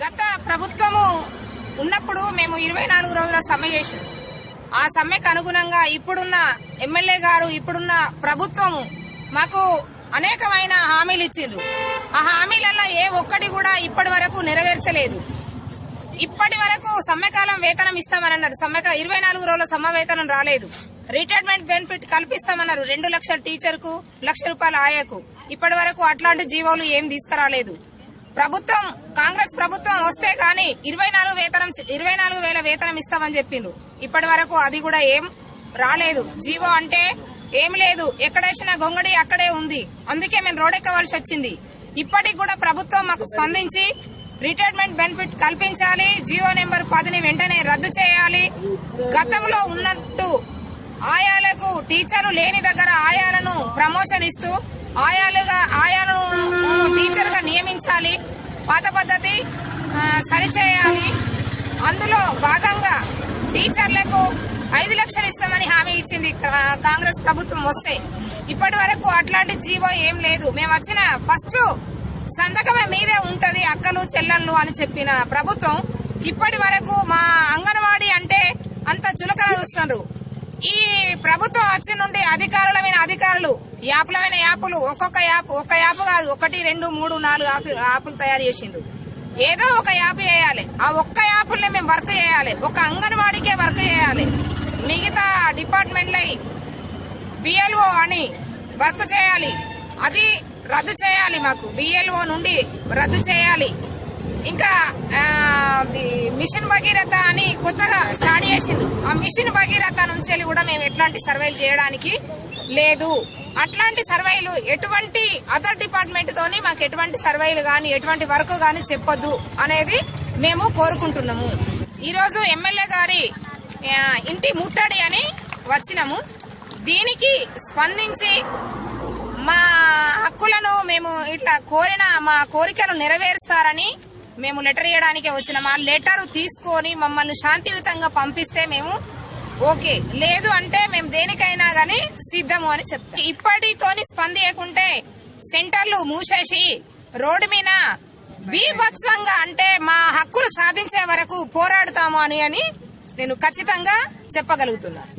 గత ప్రభుత్వము ఉన్నప్పుడు మేము ఇరవై నాలుగు రోజుల సమ్మె చేసాం ఆ సమ్మెకు అనుగుణంగా ఇప్పుడున్న ఎమ్మెల్యే గారు ఇప్పుడున్న ప్రభుత్వము మాకు అనేకమైన హామీలు ఇచ్చిండ్రు. ఆ హామీలలో ఏ ఒక్కటి కూడా ఇప్పటి వరకు నెరవేర్చలేదు. ఇప్పటి వరకు సమ్మెకాలం వేతనం ఇస్తామని అన్నారు సమ్మెక ఇరవై నాలుగు రోజుల సమ్మ వేతనం రాలేదు. రిటైర్మెంట్ బెనిఫిట్ కల్పిస్తామన్నారు. రెండు లక్షల టీచర్కు లక్ష రూపాయల ఆయాకు. ఇప్పటి వరకు అట్లాంటి జీవోలు ఏం తీసుకురాలేదు. ప్రభుత్వం కాంగ్రెస్ ప్రభుత్వం వస్తే గాని ఇరవై నాలుగు వేతనం ఇరవై నాలుగు వేల వేతనం ఇస్తామని చెప్పిండ్రు. ఇప్పటి వరకు అది కూడా ఏం రాలేదు. జీవో అంటే ఏం లేదు. ఎక్కడేసిన గొంగడి అక్కడే ఉంది. అందుకే మేము రోడెక్కవలసి వచ్చింది. ఇప్పటికి కూడా ప్రభుత్వం మాకు స్పందించి రిటైర్మెంట్ బెనిఫిట్ కల్పించాలి. జీవో నెంబర్ పదిని వెంటనే రద్దు చేయాలి. గతంలో ఉన్నట్టు ఆయాలకు టీచర్లు లేని దగ్గర ఆయాలను ప్రమోషన్ ఇస్తూ ఆయాలుగా ఆయాలను టీచర్గా నియమించాలి. పాత పద్ధతి సరిచేయాలి. అందులో భాగంగా టీచర్లకు ఐదు లక్షలు ఇస్తామని హామీ ఇచ్చింది కా- కాంగ్రెస్ ప్రభుత్వం వస్తే. ఇప్పటి వరకు అట్లాంటి జీవో ఏం లేదు. మేము వచ్చిన ఫస్ట్ సంతకమే మీదే ఉంటది అక్కలు చెల్లెళ్ళు అని చెప్పిన ప్రభుత్వం ఇప్పటి వరకు మా అంగన్వాడీ అంటే అంత చులకన చూస్తున్నారు ఈ ప్రభుత్వం వచ్చి నుండి అధికారులమైన అధికారులు యాప్లమైన యాప్లు ఒక్కొక్క యాప్ ఒక యాప్ కాదు ఒకటి రెండు మూడు నాలుగు యాప్- యాప్లు తయారు చేసిండ్రు. ఏదో ఒక యాప్ చేయాలి. ఆ ఒక్క యాప్ని మేము వర్క్ చేయాలి. ఒక అంగన్వాడికే వర్క్ చేయాలి. మిగతా డిపార్ట్మెంట్లై బిఎల్ఓ అని వర్క్ చేయాలి. అది రద్దు చేయాలి మాకు. బిఎల్ఓ నుండి రద్దు చేయాలి. ఇంకా మిషన్ భగీరథ అని కొత్తగా స్టార్ట్ చేసిండ్రు. ఆ మిషన్ భగీరథ నుంచి వెళ్ళి కూడా మేము ఎట్లాంటి సర్వేలు చేయడానికి లేదు. అట్లాంటి సర్వేలు ఎటువంటి అదర్ డిపార్ట్మెంట్ తోని మాకు ఎటువంటి సర్వేలు గాని ఎటువంటి వర్క్ గాని చెప్పొద్దు అనేది మేము కోరుకుంటున్నాము. ఈ రోజు ఎమ్మెల్యే గారి ఇంటి ముట్టడి అని వచ్చినాము. దీనికి స్పందించి మా హక్కులను మేము ఇట్లా కోరిన మా కోరికను నెరవేరుస్తారని మేము లెటర్ ఇవ్వడానికి వచ్చినాం ఆ లెటర్ తీసుకొని మమ్మల్ని శాంతియుతంగా పంపిస్తే మేము ఓకే. లేదు అంటే మేము దేనికైనా గానీ సిద్ధము అని చెప్తాం. ఇప్పటితోని స్పందియకుంటే సెంటర్లు మూసేసి రోడ్డు మీద బీభత్సంగా అంటే మా హక్కులు సాధించే వరకు పోరాడుతాము అని అని నేను ఖచ్చితంగా చెప్పగలుగుతున్నాను.